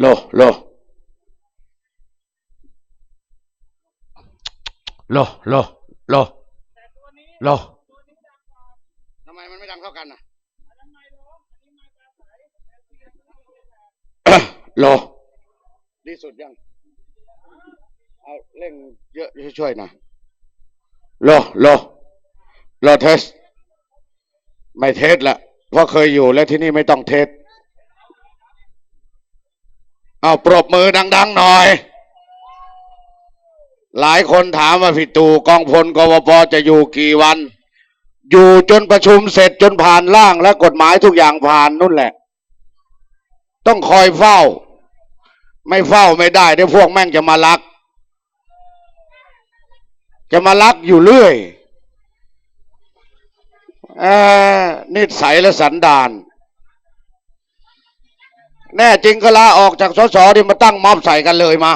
โลโลโลโลโลโลทำไมมันไม่ดังเท่ากันน่ะโลดีสุดยัง เอาเร่งเยอะช่วยๆหน่อยโลโลโลเทสไม่เทสละ เพราะเคยอยู่แล้วที่นี่ไม่ต้องเทส เอาปรบมือดัง ๆ หน่อย หลายคนถามว่าพี่ตู่กองพลกวปจะอยู่กี่วัน อยู่จนประชุมเสร็จจนผ่านร่างและกฎหมายทุกอย่างผ่านนู่นแหละ ต้องคอยเฝ้า ไม่เฝ้าไม่ได้เดี๋ยวพวกแม่งจะมาลัก จะมาลักอยู่เรื่อยอนิสัยและสันดาน แน่จริงก็ลาออกจากสสที่มาตั้งมอบใส่กันเลยมา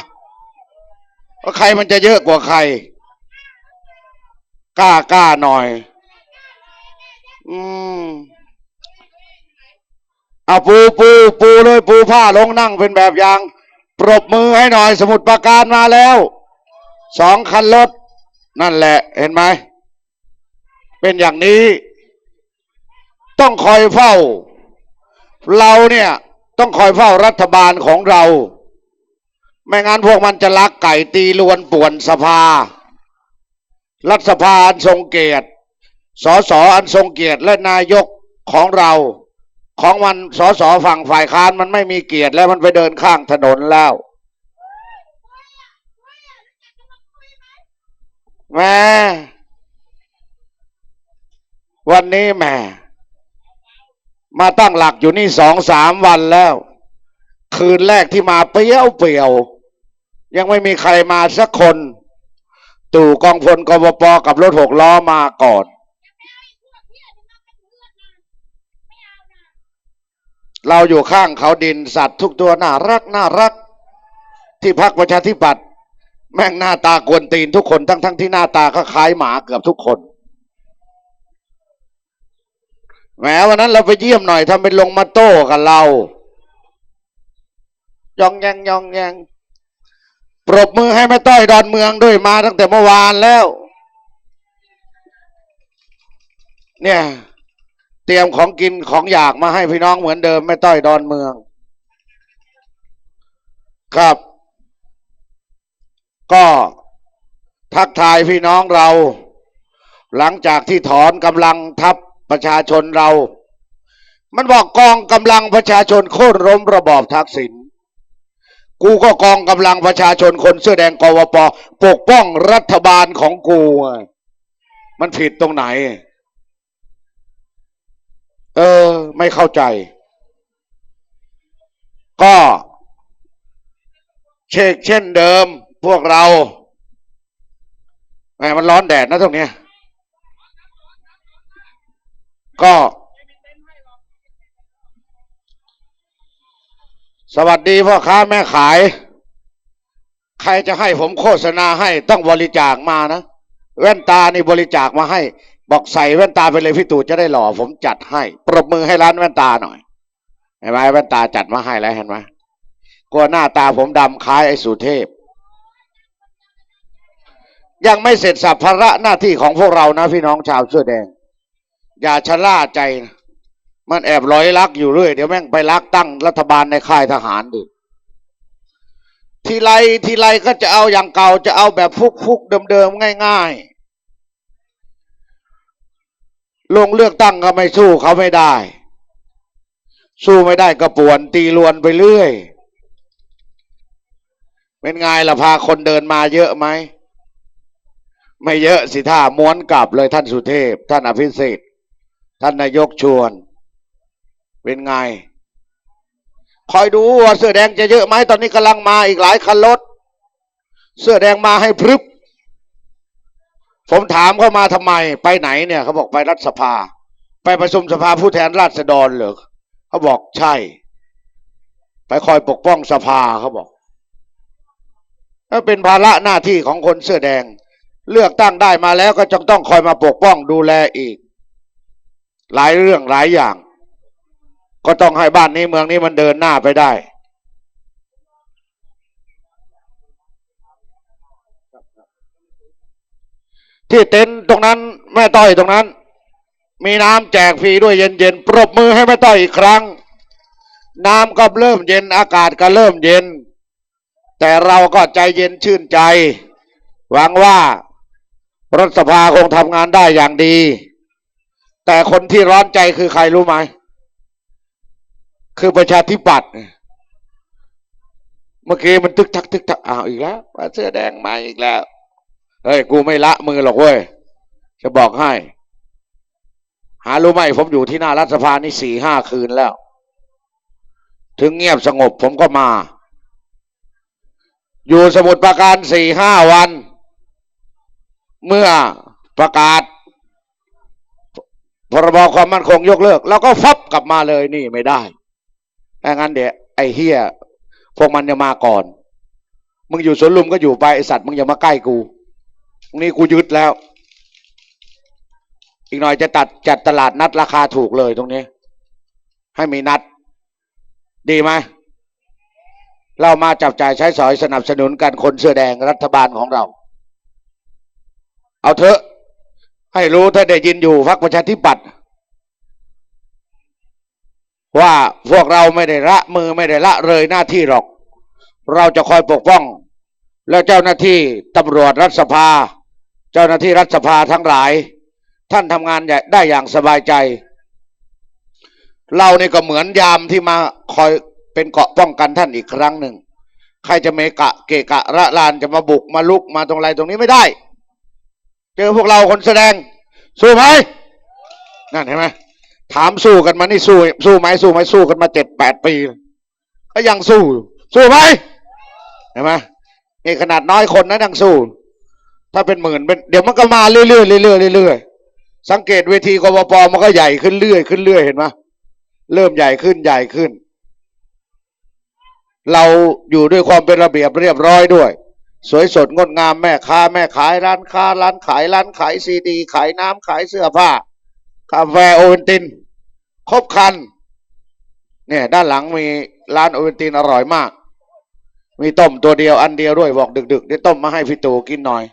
ว่าใครมันจะเยอะกว่าใคร กล้ากล้าหน่อย อืมเอาปูปูปูเลยปูผ้าลงนั่งเป็นแบบอย่าง ปรบมือให้หน่อยสมุดประการมาแล้วสองคันรถ นั่นแหละ เห็นไหม เป็นอย่างนี้ ต้องคอยเฝ้า เราเนี่ย ต้องคอยเฝ้ารัฐบาลของเรา ไม่งั้นพวกมันจะลักไก่ตีลวนป่วนสภา รัฐสภาอันทรงเกียรติสสอันทรงเกียรติและนายกของเรา ของมันสสฝั่งฝ่ายค้านมันไม่มีเกียรติแล้วมันไปเดินข้างถนนแล้วแม่วันนี้แม่ มาตั้งหลักอยู่นี่สองสามวันแล้ว คืนแรกที่มาเปี้ยวเปี่ยว ยังไม่มีใครมาสักคน ตู่กองพลกบปกับรถหกล้อมาก่อน เราอยู่ข้างเขาดินสัตว์ทุกตัวน่ารักน่ารัก ที่พักประชาธิปัตย์แม่งหน้าตากวนตีนทุกคนทั้งทั้งที่หน้าตาก็คล้ายหมาเกือบทุกคน แหมวันนั้นเราไปเยี่ยมหน่อยทำเป็นลงมาโต้กับเรา ยองแยงยองแยงปรบมือให้แม่ต้อยดอนเมืองด้วยมาตั้งแต่เมื่อวานแล้ว เนี่ย เตรียมของกินของอยากมาให้พี่น้องเหมือนเดิมแม่ต้อยดอนเมือง ครับ ก็ทักทายพี่น้องเรา หลังจากที่ถอนกำลังทัพ ประชาชนเรา มันบอกกองกำลังประชาชนโค่นล้มระบอบทักษิณกูก็กองกำลังประชาชนคนเสื้อแดงกวปปกป้องรัฐบาลของกูมันผิดตรงไหน เออ ไม่เข้าใจ ก็เชกเช่นเดิมพวกเราแหมมันร้อนแดดนะตรงเนี้ย ก็สวัสดีพ่อค้าแม่ขาย ใครจะให้ผมโฆษณาให้ต้องบริจาคมานะ แว่นตานี่บริจาคมาให้ บอกใส่แว่นตาไปเลยพี่ตู่จะได้หล่อ ผมจัดให้ ปรบมือให้ร้านแว่นตาหน่อยเห็นไหมแว่นตาจัดมาให้แล้วเห็นไหมกลัวหน้าตาผมดำคล้ายไอ้สุเทพ ยังไม่เสร็จสัพภาระหน้าที่ของพวกเรานะพี่น้องชาวเสื้อแดง อย่าชะล่าใจ มันแอบร้อยลักอยู่เรื่อยเดี๋ยวแม่งไปลักตั้งรัฐบาลในค่ายทหารดิทีไรทีไรก็จะเอาอย่างเก่าจะเอาแบบฟุกฟุกเดิมๆง่าย ๆ ลงเลือกตั้งก็ไม่สู้เขาไม่ได้ สู้ไม่ได้ก็ป่วนตีลวนไปเรื่อยเป็นไงล่ะพาคนเดินมาเยอะไหม ไม่เยอะสิท่าม้วนกลับเลยท่านสุเทพ ท่านอภิสิทธิ์ ท่านนายกชวน เป็นไง คอยดูว่าเสื้อแดงจะเยอะไหมตอนนี้กำลังมาอีกหลายคันรถ เสื้อแดงมาให้พรึบ ผมถามเขามาทำไม ไปไหนเนี่ยเขาบอกไปรัฐสภา ไปประชุมสภาผู้แทนราษฎรเหรอเขาบอกใช่ ไปคอยปกป้องสภาเขาบอกถ้าเป็นภาระหน้าที่ของคนเสื้อแดง เลือกตั้งได้มาแล้วก็จงต้องคอยมาปกป้องดูแลอีก หลายเรื่องหลายอย่าง ก็ต้องให้บ้านนี้เมืองนี้มันเดินหน้าไปได้ที่เต็นท์ตรงนั้นแม่ต้อยตรงนั้น มีน้ำแจกฟรีด้วยเย็นๆปรบมือให้แม่ต้อยอีกครั้ง น้ำก็เริ่มเย็นอากาศก็เริ่มเย็น แต่เราก็ใจเย็นชื่นใจ หวังว่ารัฐสภาคงทำงานได้อย่างดี แต่คนที่ร้อนใจคือใครรู้ไหม คือประชาธิปัตย์เมื่อกี้มันทึกทักทึกทักอ้าวอีกแล้วว่าเสื้อแดงมาอีกแล้วเฮ้ยกูไม่ละมือหรอกเว้ย จะบอกให้ หารู้ไหมผมอยู่ที่หน้ารัฐสภานี่สี่ห้าคืนแล้ว ถึงเงียบสงบผมก็มา อยู่สมุดประการสี่ห้าวัน เมื่อประกาศ พรบความมั่นคงยกเลิก แล้วก็ฟับกลับมาเลยนี่ไม่ได้ถ้างั้นเดี๋ยวไอ้เฮียพวกมันจะมาก่อน มึงอยู่สวนลุมก็อยู่ไปไอสัตว์มึงอย่ามาใกล้กูนี่กูยึดแล้ว อีกหน่อยจะตัดจัดตลาดนัดราคาถูกเลยตรงนี้ ให้มีนัด ดีไหมเรามาจับจ่ายใช้สอยสนับสนุนกันคนเสื้อแดงรัฐบาลของเรา เอาเถอะ ให้รู้ถ้าได้ยินอยู่พักประชาธิปัตย์ว่าพวกเราไม่ได้ละมือไม่ได้ละเลยหน้าที่หรอก เราจะคอยปกป้อง และเจ้าหน้าที่ตำรวจรัฐสภา เจ้าหน้าที่รัฐสภาทั้งหลาย ท่านทำงานได้อย่างสบายใจ เรานี่ก็เหมือนยามที่มาคอยเป็นเกาะป้องกันท่านอีกครั้งหนึ่ง ใครจะเมกะเกะกะระลานจะมาบุกมาลุกมาตรงไรตรงนี้ไม่ได้ เจอพวกเราคนแสดง สู้ไหมนั่นเห็นไหมถามสู้กันมานี่สู้สู้ไหมสู้ไหมสู้กันมาเจ็ดแปดปี ก็ยังสู้ สู้ไหมเห็นไหมนี่ขนาดน้อยคนนะยังสู้ ถ้าเป็นหมื่นเป็นเดี๋ยวมันก็มาเรื่อยๆเรื่อยๆเรื่อยๆสังเกตเวทีกบปมันก็ใหญ่ขึ้นเรื่อยขึ้นเรื่อยเห็นไหมเริ่มใหญ่ขึ้นใหญ่ขึ้น เราอยู่ด้วยความเป็นระเบียบเรียบร้อยด้วย สวยสดงดงามแม่ค้าแม่ขายร้านค้าร้านขายร้านขายซีดี ขายน้ำขายเสื้อผ้ากาแฟโอเวนติน ครบคัน เนี่ย ด้านหลังมีร้านโอเวนตินอร่อยมาก มีต้มตัวเดียวอันเดียวด้วยบอกดึกๆได้ต้มมาให้พี่ตู่กินหน่อย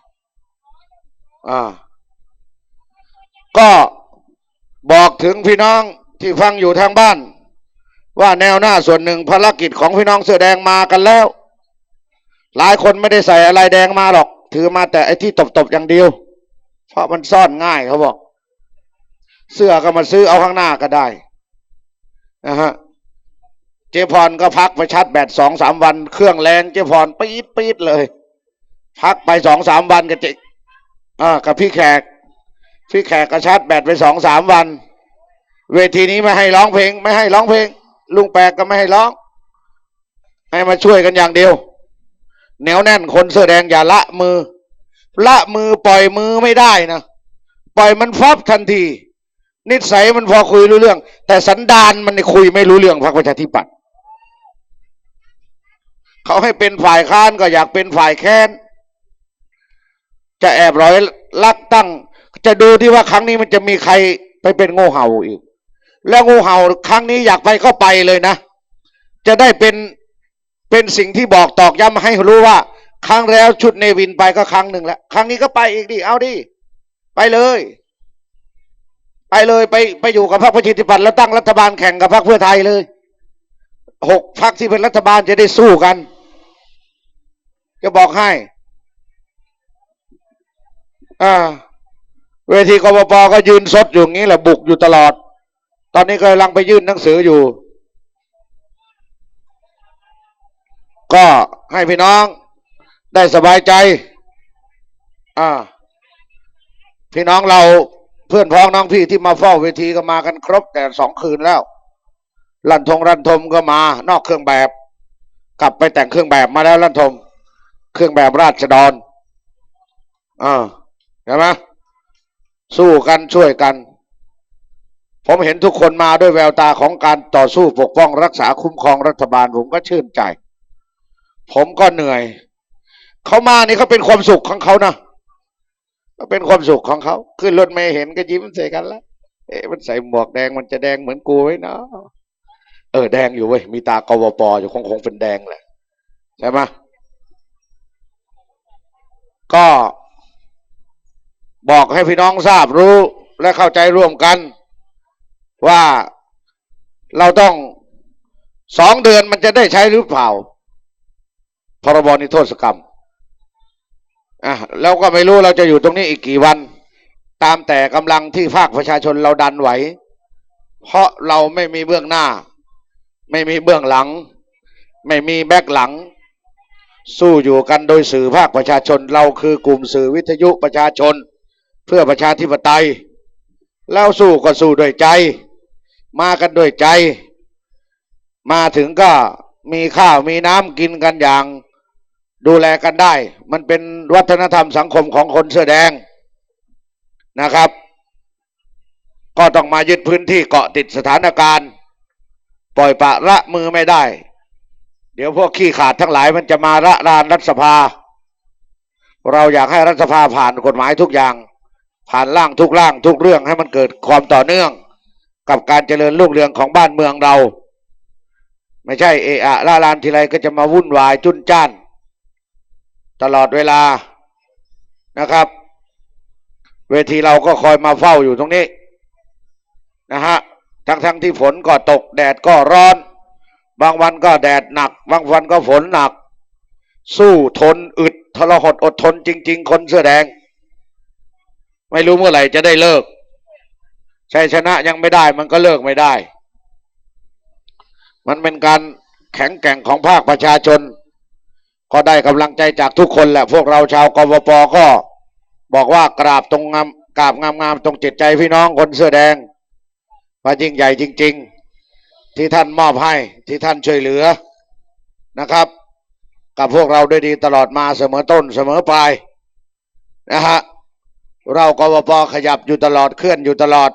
อ่า ก็บอกถึงพี่น้องที่ฟังอยู่ทางบ้าน ว่าแนวหน้าส่วนหนึ่งภารกิจของพี่น้องเสื้อแดงมากันแล้ว หลายคนไม่ได้ใส่อะไรแดงมาหรอก ถือมาแต่ไอ้ที่ตบๆอย่างเดียว เพราะมันซ่อนง่ายเขาบอก เสื้อก็มาซื้อเอาข้างหน้าก็ได้นะฮะเจพรก็พักไปชาร์จแบตสองสามวัน เครื่องแรงเจพรปี๊ดปี๊ดเลย พักไปสองสามวันกับเจอ่ากับพี่แขก พี่แขกก็ชาร์จแบตไปสองสามวัน เวทีนี้ไม่ให้ร้องเพลง ไม่ให้ร้องเพลง ลุงแปลกก็ไม่ให้ร้อง ให้มาช่วยกันอย่างเดียว แนวแน่นคนเสื้อแดงอย่าละมือ ละมือปล่อยมือไม่ได้นะ ปล่อยมันฟอบทันที นิสัยมันพอคุยรู้เรื่อง แต่สันดานมันคุยไม่รู้เรื่องพรรคประชาธิปัตย์เขาให้เป็นฝ่ายค้านก็อยากเป็นฝ่ายแค้น จะแอบร้อยลักตั้ง จะดูที่ว่าครั้งนี้มันจะมีใครไปเป็นโง่เห่าอีก แล้วงูเห่าครั้งนี้อยากไปก็ไปเลยนะ จะได้เป็น เป็นสิ่งที่บอกตอกย้ำให้รู้ว่า ครั้งแล้วชุดเนวินไปก็ครั้งหนึ่งแล้ว ครั้งนี้ก็ไปอีกดิเอาดิไปเลย ไปเลยไปไปอยู่กับพรรคประชาธิปัตย์แล้วตั้งรัฐบาลแข่งกับพรรคเพื่อไทยเลยหกพรรคที่เป็นรัฐบาลจะได้สู้กัน จะบอกให้ อ่า เวทีกบปก็ยืนซดอยู่งี้แหละบุกอยู่ตลอด ตอนนี้กำลังไปยื่นหนังสืออยู่ ก็ให้พี่น้องได้สบายใจ อ่า พี่น้องเราเพื่อนพ้องน้องพี่ที่มาเฝ้าเวทีก็มากันครบแต่สองคืนแล้วลันทงรันทมก็มานอกเครื่องแบบ กลับไปแต่งเครื่องแบบมาแล้วลันทม เครื่องแบบราชดรอ่าเห็นไหมสู้กันช่วยกัน ผมเห็นทุกคนมาด้วยแววตาของการต่อสู้ปกป้องรักษาคุ้มครองรัฐบาลผมก็ชื่นใจ ผมก็เหนื่อย เขามานี่เขาเป็นความสุขของเขานะก็เป็นความสุขของเขาขึ้นรถไม่เห็นก็ยิ้มใส่กันแล้วเอ๊ะมันใส่หมวกแดงมันจะแดงเหมือนกูไว้เนาะเออแดงอยู่เว้ยมีตากวปอยู่คงคงเป็นแดงแหละใช่ไหมก็บอกให้พี่น้องทราบรู้และเข้าใจร่วมกัน ว่าเราต้องสองเดือนมันจะได้ใช้หรือเปล่า พรบนิโทษกรรมอะแล้วก็ไม่รู้เราจะอยู่ตรงนี้อีกกี่วัน ตามแต่กำลังที่ภาคประชาชนเราดันไหว เพราะเราไม่มีเบื้องหน้า ไม่มีเบื้องหลัง ไม่มีแบกหลัง สู้อยู่กันโดยสื่อภาคประชาชนเราคือกลุ่มสื่อวิทยุประชาชน เพื่อประชาธิปไตย แล้วสู้ก็สู้ด้วยใจ มากันด้วยใจ มาถึงก็มีข้าวมีน้ำกินกันอย่าง ดูแลกันได้ มันเป็นวัฒนธรรมสังคมของคนเสื้อแดงนะครับ ก็ต้องมายึดพื้นที่เกาะติดสถานการณ์ ปล่อยปะละมือไม่ได้ เดี๋ยวพวกขี้ขาดทั้งหลายมันจะมาระรานรัฐสภา เราอยากให้รัฐสภาผ่านกฎหมายทุกอย่าง ผ่านร่างทุกร่างทุกเรื่องให้มันเกิดความต่อเนื่อง กับการเจริญรุ่งเรืองของบ้านเมืองเรา ไม่ใช่เอะอะล่าลานทีไรก็จะมาวุ่นวายจุนจ้าน ตลอดเวลานะครับ เวทีเราก็คอยมาเฝ้าอยู่ตรงนี้นะฮะทั้งทั้งที่ฝนก็ตกแดดก็ร้อน บางวันก็แดดหนัก บางวันก็ฝนหนัก สู้ทนอึดทรหดอดทนจริง ๆ คนเสื้อแดง ไม่รู้เมื่อไหร่จะได้เลิกชัยชนะยังไม่ได้มันก็เลิกไม่ได้ มันเป็นการแข็งแกร่งของภาคประชาชน ก็ได้กำลังใจจากทุกคนแหละ พวกเราชาวกบปก็ บอกว่ากราบตรงงามกราบงามๆตรงจิตใจพี่น้องคนเสื้อแดงว่ายิ่งใหญ่จริง ๆ ที่ท่านมอบให้ที่ท่านช่วยเหลือนะครับ กับพวกเราด้วยดีตลอดมาเสมอต้นเสมอปลายนะฮะเรากบปขยับอยู่ตลอดเคลื่อนอยู่ตลอด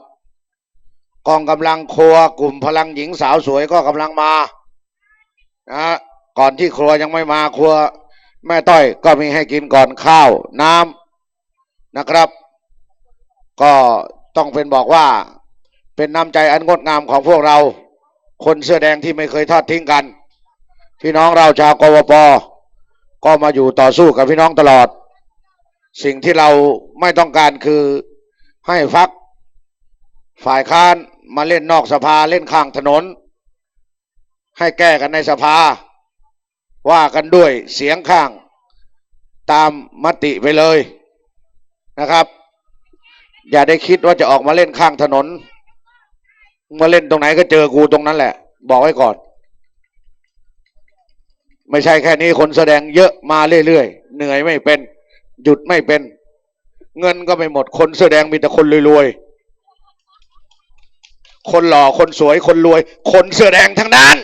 กองกำลังครัวกลุ่มพลังหญิงสาวสวยก็กำลังมานะฮะ ก่อนที่ครัวยังไม่มาครัว แม่ต้อยก็มีให้กินก่อนข้าวน้ำนะครับ ก็ต้องเป็นบอกว่าเป็นน้ำใจอันงดงามของพวกเรา คนเสื้อแดงที่ไม่เคยทอดทิ้งกันพี่น้องเราชาวกวปก็มาอยู่ต่อสู้กับพี่น้องตลอด สิ่งที่เราไม่ต้องการคือให้ฟัก ฝ่ายค้านมาเล่นนอกสภาเล่นข้างถนน ให้แก้กันในสภา ว่ากันด้วยเสียงข้างตามมติไปเลยนะครับ อย่าได้คิดว่าจะออกมาเล่นข้างถนนมาเล่นตรงไหนก็เจอกูตรงนั้นแหละ บอกไว้ก่อน ไม่ใช่แค่นี้คนแสดงเยอะมาเรื่อยๆเหนื่อยไม่เป็น หยุดไม่เป็น เงินก็ไม่หมดคนแสดงมีแต่คนรวยๆคนหล่อคนสวยคนรวย คนเสื้อแดงทั้งนั้น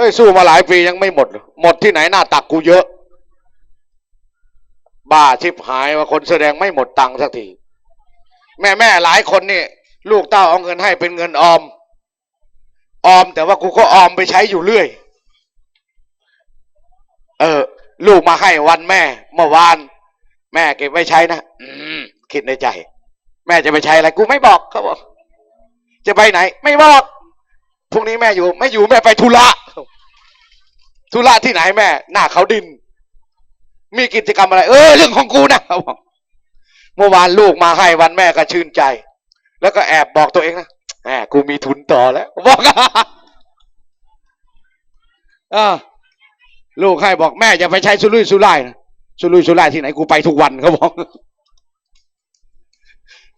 เอ้ยสู้มาหลายปียังไม่หมด หมดที่ไหนหน้าตักกูเยอะ บ้าชิบหายว่าคนแสดงไม่หมดตังค์สักที แม่แม่หลายคนนี่ ลูกเต้าเอาเงินให้เป็นเงินออม ออมแต่ว่ากูก็ออมไปใช้อยู่เรื่อย เออ ลูกมาให้วันแม่ เมื่อวาน แม่เก็บไว้ใช้นะอืมคิดในใจ แม่จะไปใช้อะไรกูไม่บอกเขาบอกจะไปไหน ไม่บอกพรุ่งนี้แม่อยู่ ไม่อยู่แม่ไปธุระ ธุระที่ไหนแม่ หน้าเขาดิน มีกิจกรรมอะไร เออเรื่องของกูนะเขาบอกเมื่อวานลูกมาให้วันแม่ก็ชื่นใจ แล้วก็แอบบอกตัวเองนะแหมกูมีทุนต่อแล้วบอกอ่าลูกให้บอกแม่อย่าไปใช้สุรุ่ยสุร่ายนะสุรุ่ยสุร่ายที่ไหนกูไปทุกวันเขาบอก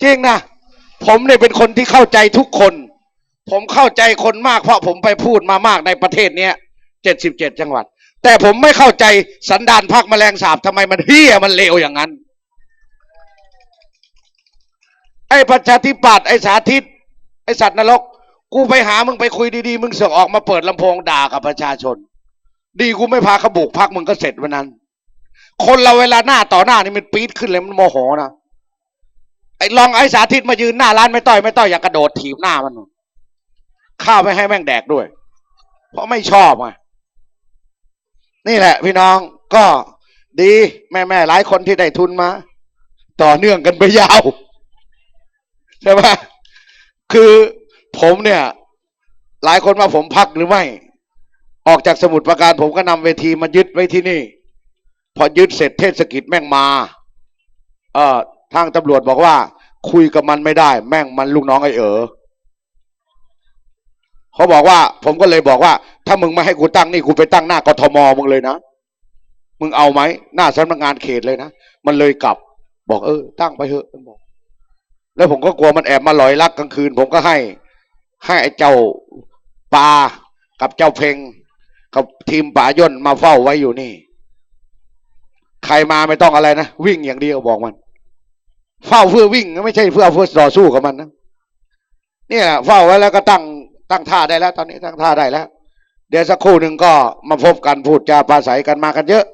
จริงนะผมเนี่ยเป็นคนที่เข้าใจทุกคน ผมเข้าใจคนมากเพราะผมไปพูดมามากในประเทศเนี้ย เจ็ดสิบเจ็ดจังหวัด แต่ผมไม่เข้าใจสันดานพักแมลงสาบทำไมมันเฮี้ยมันเลวอย่างนั้น ไอ้ประชาธิปัตย์ไอ้สาธิต ไอ้สัตว์นรก กูไปหามึงไปคุยดีๆ มึงเสือกออกมาเปิดลำโพงด่ากับประชาชน ดีกูไม่พาขบุกพักมึงก็เสร็จวันนั้น คนเราเวลาหน้าต่อหน้านี่มันปี๊ดขึ้นเลยมันโมโหนะไอ้ลองไอ้สาธิตมายืนหน้าร้านไม่ต้อยไม่ต้อยอยากกระโดดถีบหน้ามันนู่นข้าวไม่ให้แม่งแดกด้วย เพราะไม่ชอบไง นี่แหละ พี่น้องก็ดีแม่แม่ๆหลายคนที่ได้ทุนมา ต่อเนื่องกันไปยาวใช่ไหมคือผมเนี่ย หลายคนว่าผมพักหรือไม่ ออกจากสมุดประการผมก็นำเวทีมายึดไว้ที่นี่ พอยึดเสร็จเทศกิจแม่งมาเออทางตำรวจบอกว่า คุยกับมันไม่ได้ แม่งมันลูกน้องไอ้เอ๋อ เขาบอกว่า ผมก็เลยบอกว่า ถ้ามึงไม่ให้กูตั้งนี่กูไปตั้งหน้ากทมมึงเลยนะมึงเอาไหมหน้าสำนักงานเขตเลยนะมันเลยกลับ บอกเออ ตั้งไปเถอะมันบอก แล้วผมก็กลัวมันแอบมาลอยลักกลางคืน ผมก็ให้ ให้ไอ้เจ้าปลากับเจ้าเพลงกับทีมป่าย่นมาเฝ้าไว้อยู่นี่ ใครมาไม่ต้องอะไรนะวิ่งอย่างเดียวบอกมัน เฝ้าเพื่อวิ่งไม่ใช่เพื่อเพื่อต่อสู้กับมันนะเนี่ยเฝ้าไว้แล้วก็ตั้ง ตั้งท่าได้แล้ว ตอนนี้ตั้งท่าได้แล้ว เดี๋ยวสักครู่หนึ่งก็มาพบกันพูดจาปราศัยกันมากันเยอะ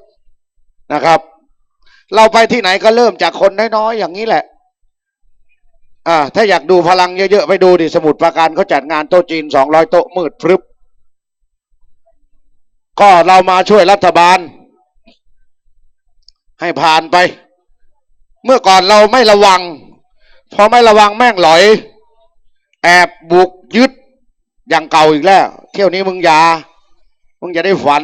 นะครับ เราไปที่ไหนก็เริ่มจากคนน้อยๆอย่างนี้แหละ อ่า ถ้าอยากดูพลังเยอะๆไปดูดิสมุดประการเขาจัดงานโต๊ะจีนสองร้อยโต๊ะมืดพรึบก็เรามาช่วยรัฐบาล ให้ผ่านไป เมื่อก่อนเราไม่ระวัง พอไม่ระวังแม่งหลอย แอบบุกยึด อย่างเก่าอีกแล้ว เที่ยวนี้มึงอย่า มึงจะได้ฝัน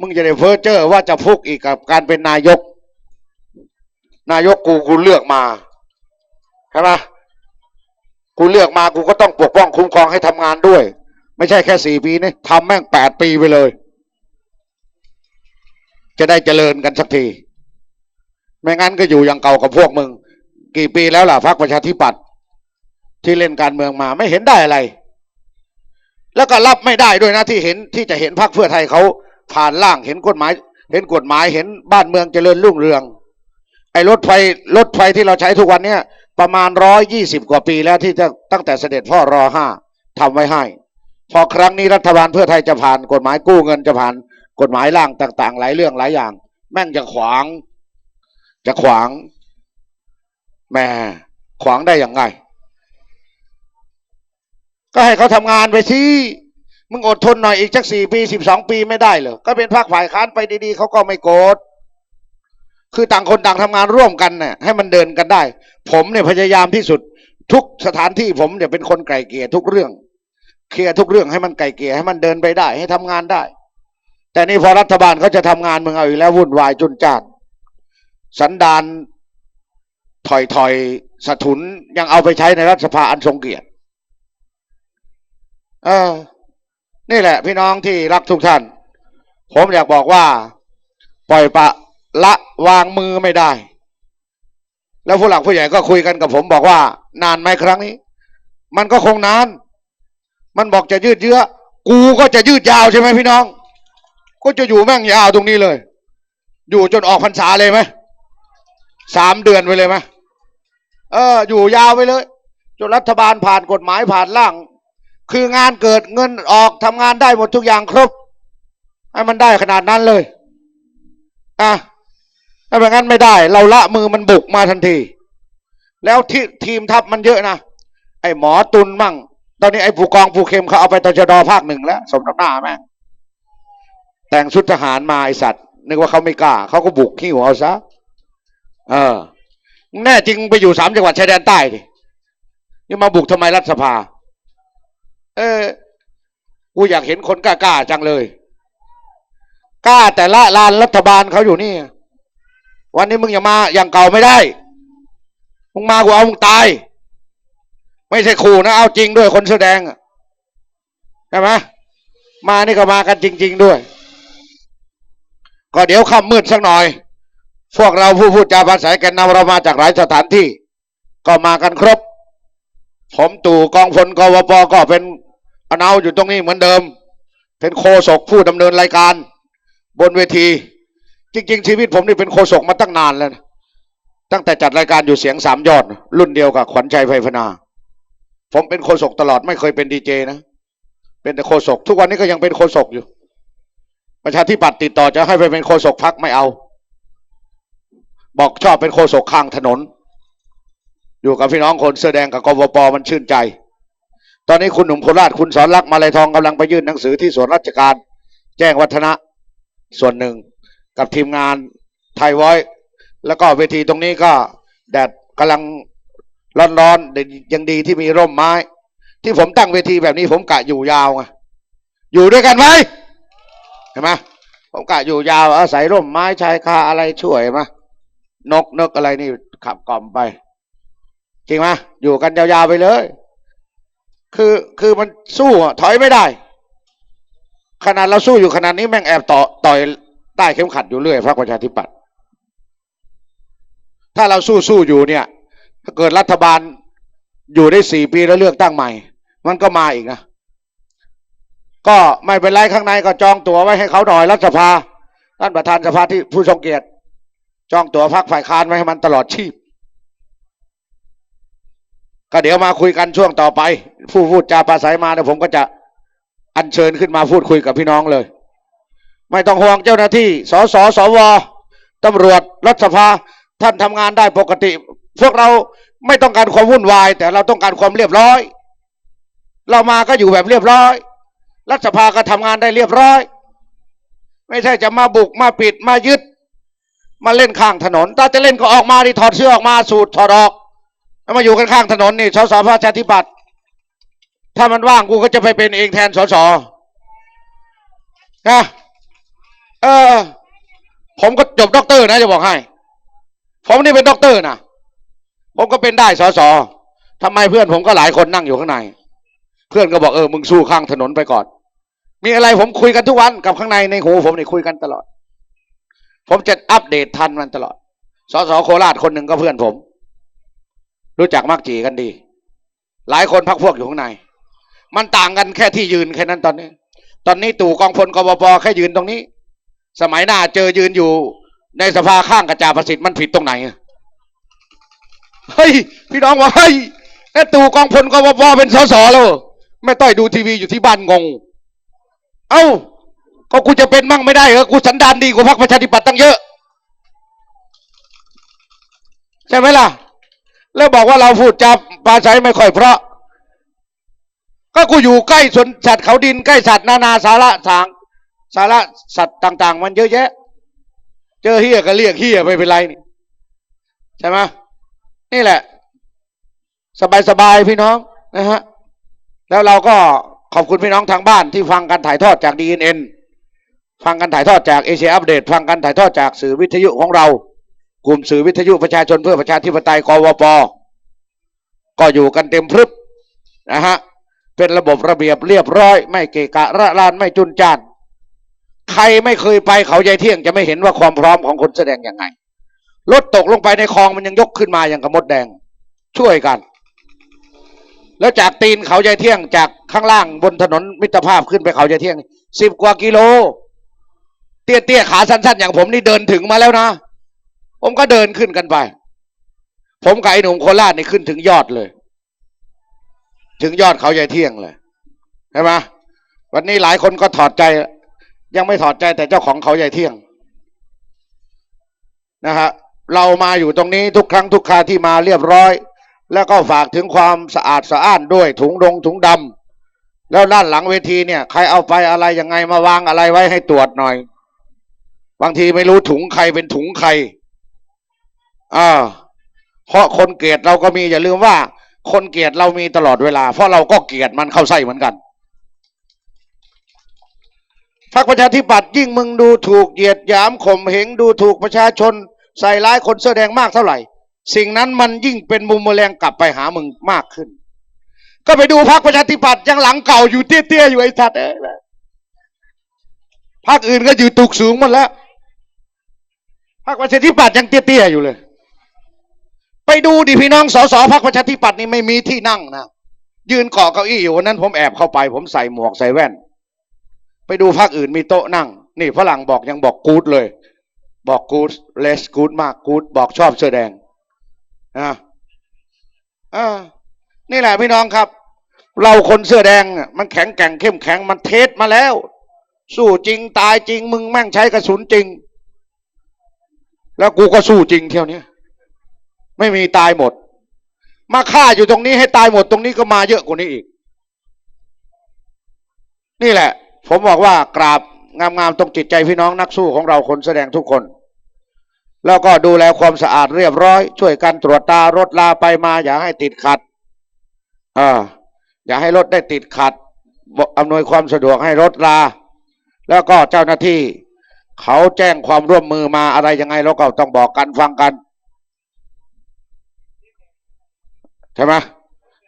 มึงจะได้เพ้อเจ้อว่าจะฟุกอีกกับการเป็นนายก นายกกูกูเลือกมาใช่ไหมกูเลือกมากูก็ต้องปกป้องคุ้มครองให้ทำงานด้วย ไม่ใช่แค่สี่ปีนี่ทำแม่งแปดปีไปเลย จะได้เจริญกันสักที ไม่งั้นก็อยู่อย่างเก่ากับพวกมึง กี่ปีแล้วล่ะพรรคประชาธิปัตย์ที่เล่นการเมืองมาไม่เห็นได้อะไร แล้วก็รับไม่ได้ด้วยนะที่เห็นที่จะเห็นพรรคเพื่อไทยเขาผ่านร่างเห็นกฎหมาย เห็นกฎหมายเห็นบ้านเมืองเจริญรุ่งเรือง ไอ้รถไฟรถไฟที่เราใช้ทุกวันเนี้ยประมาณร้อยยี่สิบกว่าปีแล้วที่ตั้งแต่เสด็จพ่อรอห้าทำไว้ให้ พอครั้งนี้รัฐบาลเพื่อไทยจะผ่านกฎหมายกู้เงินจะผ่านกฎหมายร่างต่าง ๆ หลายเรื่องหลายอย่าง แม่งจะขวาง จะขวางแม่ขวางได้อย่างไง ก็ให้เขาทำงานไปสิมึงอดทนหน่อยอีกสักสี่ปีสิบสองปีไม่ได้เหรอก็เป็นพรรคฝ่ายค้านไปดีๆเขาก็ไม่โกรธคือต่างคนต่างทำงานร่วมกันเนี่ยให้มันเดินกันได้ ผมเนี่ยพยายามที่สุดทุกสถานที่ผมเนี่ยเป็นคนไกล่เกลี่ยทุกเรื่อง เคลียร์ทุกเรื่องให้มันไกล่เกลี่ยให้มันเดินไปได้ ให้ทำงานได้ แต่นี่พอรัฐบาลเขาจะทำงานมึงเอาอีกแล้ววุ่นวายจุนจานสันดานถอยถอยสะทุนยังเอาไปใช้ในรัฐสภาอันทรงเกียรติ เออ นี่แหละ พี่น้องที่รักทุกท่าน ผมอยากบอกว่า ปล่อยปะละวางมือไม่ได้ แล้วผู้หลักผู้ใหญ่ก็คุยกันกับผมบอกว่า นานไหมครั้งนี้ มันก็คงนาน มันบอกจะยืดเยื้อ กูก็จะยืดยาวใช่ไหมพี่น้อง ก็จะอยู่แม่งยาวตรงนี้เลย อยู่จนออกพรรษาเลยไหมสามเดือนไปเลยไหมเออ อยู่ยาวไปเลย จนรัฐบาลผ่านกฎหมายผ่านร่าง คืองานเกิดเงินออกทำงานได้หมดทุกอย่างครบ ให้มันได้ขนาดนั้นเลยอะถ้าแบบนั้นไม่ได้ เราละมือมันบุกมาทันที แล้วที่ทีมทัพมันเยอะนะไอ้หมอตุนมั่ง ตอนนี้ไอ้ผู้กองผู้เข้มเขาเอาไปตชดภาคหนึ่งแล้ว สมน้ำหน้าแม่งแต่งชุดทหารมาไอสัตว์นึกว่าเขาไม่กล้าเขาก็บุกขี้หัวเอาซะเออ แน่จริงไปอยู่สามจังหวัดชายแดนใต้ดินี่มาบุกทำไมรัฐสภา เออกูอยากเห็นคนกล้าๆจังเลย กล้าแต่ละลานรัฐบาลเขาอยู่นี่ วันนี้มึงอย่ามาอย่างเก่าไม่ได้ มึงมากูเอามึงตาย ไม่ใช่ขู่นะ เอาจริงด้วยคนเสื้อแดงใช่ไหมมานี่ก็มากันจริง ๆด้วย ก็เดี๋ยวค่ำมืดสักหน่อย พวกเราผู้พูดจาภาษาแกนนำเรามาจากหลายสถานที่ ก็มากันครบ ผมตู่กองพลกวปก็เป็นอนาอยู่ตรงนี้เหมือนเดิม เป็นโคศกผู้ดำเนินรายการ บนเวที จริง ๆ ชีวิตผมนี่เป็นโคศกมาตั้งนานแล้วนะตั้งแต่จัดรายการอยู่เสียงสามยอด รุ่นเดียวกับขวัญชัยไฟพนา ผมเป็นโคศกตลอดไม่เคยเป็นดีเจนะ เป็นแต่โคศก ทุกวันนี้ก็ยังเป็นโคศกอยู่ ประชาธิปัตย์ติดต่อจะให้ไปเป็นโคศกพักไม่เอา บอกชอบเป็นโคศกข้างถนน อยู่กับพี่น้องคนเสื้อแดงกับกวปมันชื่นใจ ตอนนี้คุณหนุ่มโคราชคุณสอนรักมาลายทองกำลังไปยื่นหนังสือที่ส่วนราชการ แจ้งวัฒนะส่วนหนึ่งกับทีมงานไทยไว้แล้วก็เวทีตรงนี้ก็แดดกำลังร้อนๆแต่ยังดีที่มีร่มไม้ ที่ผมตั้งเวทีแบบนี้ผมกะอยู่ยาวไงอยู่ด้วยกันไหมเห็นไหมผมกะอยู่ยาวอาศัยร่มไม้ชายคาอะไรช่วยมานกนกอะไรนี่ขับกล่อมไป จริงไหมอยู่กันยาวๆไปเลย คือคือมันสู้อะถอยไม่ได้ ขนาดเราสู้อยู่ขนาดนี้แม่งแอบต่อต่อยใต้เข็มขัดอยู่เรื่อยพรรคประชาธิปัตย์ถ้าเราสู้สู้อยู่เนี่ย ถ้าเกิดรัฐบาลอยู่ได้สี่ปีแล้วเลือกตั้งใหม่ มันก็มาอีกนะ ก็ไม่เป็นไรข้างในก็จองตั๋วไว้ให้เขาหน่อยรัฐสภาท่านประธานสภาที่ผู้ทรงเกียรติ จองตั๋วพักฝ่ายค้านไว้ให้มันตลอดชีพ ก็เดี๋ยวมาคุยกันช่วงต่อไป ผู้พูดจาปราศัยมาเดี๋ยผมก็จะอัญเชิญขึ้นมาพูดคุยกับพี่น้องเลย ไม่ต้องห่วงเจ้าหน้าที่สสสวตำรวจรัฐสภาท่านทำงานได้ปกติ พวกเราไม่ต้องการความวุ่นวาย แต่เราต้องการความเรียบร้อย เรามาก็อยู่แบบเรียบร้อย รัฐสภาก็ทำงานได้เรียบร้อย ไม่ใช่จะมาบุกมาปิดมายึด มาเล่นข้างถนน ถ้าจะเล่นก็ออกมาดิถอดเสื้อออกมาสูดถอดออก แล้วมาอยู่ข้างๆถนนนี่สสประชาธิปัตย์ถ้ามันว่างกูก็จะไปเป็นเองแทนสสนะเออ ผมก็จบด็อกเตอร์นะจะบอกให้ ผมนี่เป็นด็อกเตอร์นะผมก็เป็นได้สสทำไมเพื่อนผมก็หลายคนนั่งอยู่ข้างใน เพื่อนก็บอกเออมึงสู้ข้างถนนไปก่อน มีอะไรผมคุยกันทุกวันกับข้างในในหูผมนี่คุยกันตลอด ผมจะอัปเดตทันมันตลอดสสโคราชคนหนึ่งก็เพื่อนผม รู้จักมักจีกันดี หลายคนพักพวกอยู่ข้างใน มันต่างกันแค่ที่ยืนแค่นั้นตอนนี้ ตอนนี้ตู่กองพลกบปแค่ยืนตรงนี้ สมัยหน้าเจอยืนอยู่ในสภาข้างกระจาประสิทธิ์มันผิดตรงไหนเฮ้ยพี่น้องว่าเฮ้ยไอ้ตู่กองพลกบปเป็นสสแล้วไม่ต้อยดูทีวีอยู่ที่บ้านงง เอ้าก็กูจะเป็นมั่งไม่ได้เหรอกูสันดานดีกว่าพรรคประชาธิปัตย์ตั้งเยอะ ใช่ไหมล่ะ แล้วบอกว่าเราพูดจาปาศัยไม่ค่อยเพราะ ก็กูอยู่ใกล้สวนสัตว์เขาดินใกล้สัตว์นานาสาระทางสาระสัตว์ต่าง ๆ มันเยอะแยะ เจอเฮียก็เรียกเฮียไม่เป็นไรนี่ใช่ไหมนี่แหละ สบายๆพี่น้องนะฮะแล้วเราก็ขอบคุณพี่น้องทางบ้านที่ฟังการถ่ายทอดจาก DNN ฟังการถ่ายทอดจากเอเชียอัปเดต ฟังการถ่ายทอดจากสื่อวิทยุของเรา กลุ่มสื่อวิทยุประชาชนเพื่อประชาธิปไตยกวปก็อยู่กันเต็มพรึบนะฮะเป็นระบบระเบียบเรียบร้อย ไม่เกะกะระรานไม่จุนจ้านใครไม่เคยไปเขาใหญ่เที่ยงจะไม่เห็นว่าความพร้อมของคนแสดงยังไงรถตกลงไปในคลองมันยังยกขึ้นมาอย่างกับมดแดง ช่วยกัน แล้วจากตีนเขาใหญ่เที่ยงจากข้างล่างบนถนนมิตรภาพขึ้นไปเขาใหญ่เที่ยงสิบกว่ากิโล เตี้ยเตี้ยขาสั้นๆ อย่างผมนี่เดินถึงมาแล้วนะ ผมก็เดินขึ้นกันไป ผมกับไอ้หนุ่มโคราชนี่ขึ้นถึงยอดเลย ถึงยอดเขาใหญ่เที่ยงเลยใช่ไหมวันนี้หลายคนก็ถอดใจ ยังไม่ถอดใจแต่เจ้าของเขาใหญ่เที่ยงนะฮะเรามาอยู่ตรงนี้ทุกครั้งทุกคราที่มาเรียบร้อย แล้วก็ฝากถึงความสะอาดสะอ้านด้วยถุงดงถุงดำแล้วด้านหลังเวทีเนี่ย ใครเอาไปอะไรยังไงมาวางอะไรไว้ให้ตรวจหน่อย บางทีไม่รู้ถุงใครเป็นถุงใคร อ่าเพราะคนเกลียดเราก็มีอย่าลืมว่า คนเกลียดเรามีตลอดเวลา เพราะเราก็เกลียดมันเข้าไส้เหมือนกันพรรคประชาธิปัตย์ยิ่งมึงดูถูกเหยียดหยามข่มเหงดูถูกประชาชน ใส่ร้ายคนเสื้อแดงมากเท่าไหร่ สิ่งนั้นมันยิ่งเป็นมุมแมลงกลับไปหามึงมากขึ้น ก็ไปดูพรรคประชาธิปัตย์ยังหลังเก่าอยู่เตี้ยๆอยู่ไอ้สัตว์เอ้ยพรรคอื่นก็อยู่ตุกสูงหมดแล้วพรรคประชาธิปัตย์ยังเตี้ยๆอยู่เลย ไปดูดิพี่น้องสสพรรคประชาธิปัตย์นี่ไม่มีที่นั่งนะยืนเกาะเก้าอี้อยู่วันนั้นผมแอบเข้าไป ผมใส่หมวกใส่แว่น ไปดูพรรคอื่นมีโต๊ะนั่ง นี่ฝรั่งบอกยังบอกกู๊ดเลย บอกกู๊ดเลสกู๊ดมากกู๊ดบอกชอบเสื้อแดงนะอ่านี่แหละพี่น้องครับ เราคนเสื้อแดงมันแข็งแกร่งเข้มแข็งมันเทสมาแล้ว สู้จริงตายจริงมึงแม่งใช้กระสุนจริง แล้วกูก็สู้จริงเที่ยวนี้ ไม่มีตายหมด มาฆ่าอยู่ตรงนี้ให้ตายหมดตรงนี้ก็มาเยอะกว่านี้อีก นี่แหละ ผมบอกว่ากราบงามๆตรงจิตใจพี่น้องนักสู้ของเราคนแสดงทุกคน แล้วก็ดูแลความสะอาดเรียบร้อย ช่วยกันตรวจตารถลาไปมา อย่าให้ติดขัดอ่าอย่าให้รถได้ติดขัดอำนวยความสะดวกให้รถลา แล้วก็เจ้าหน้าที่ เขาแจ้งความร่วมมือมาอะไรยังไงเราก็ต้องบอกกันฟังกัน ใช่ไหม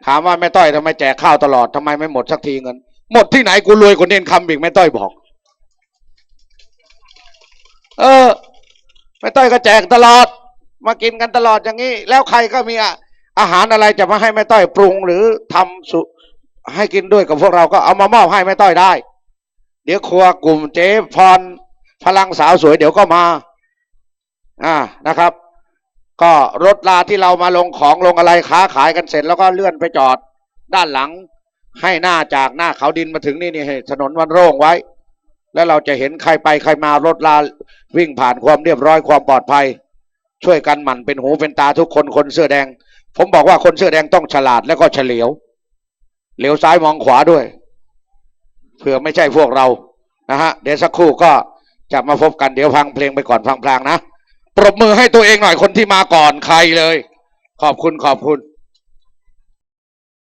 ถามว่าแม่ต้อยทำไมแจกข้าวตลอดทำไมไม่หมดสักทีเงิน หมดที่ไหนกูรวยกว่าเน้นคำอีกแม่ต้อยบอก เออแม่ต้อยก็แจกตลอด มากินกันตลอดอย่างนี้ แล้วใครก็มีอะอาหารอะไรจะมาให้แม่ต้อยปรุงหรือทำสุให้กินด้วยกับพวกเราก็เอามามอบให้แม่ต้อยได้ เดี๋ยวครัวกลุ่มเจ๊พรพลังสาวสวยเดี๋ยวก็มา อ่านะครับ ก็รถลาที่เรามาลงของลงอะไรค้าขายกันเสร็จแล้วก็เลื่อนไปจอดด้านหลัง ให้หน้าจากหน้าเขาดินมาถึงนี่นี่ถนนมันโล่งไว้ แล้วเราจะเห็นใครไปใครมารถลาวิ่งผ่านความเรียบร้อยความปลอดภัย ช่วยกันหมั่นเป็นหูเป็นตาทุกคนคนเสื้อแดง ผมบอกว่าคนเสื้อแดงต้องฉลาดแล้วก็เฉลียวเหลียวซ้ายมองขวาด้วยเผื่อไม่ใช่พวกเรานะฮะเดี๋ยวสักครู่ก็จะมาพบกันเดี๋ยวฟังเพลงไปก่อนฟังพลางนะ ปรบมือให้ตัวเองหน่อยคนที่มาก่อนใครเลย ขอบคุณขอบคุณ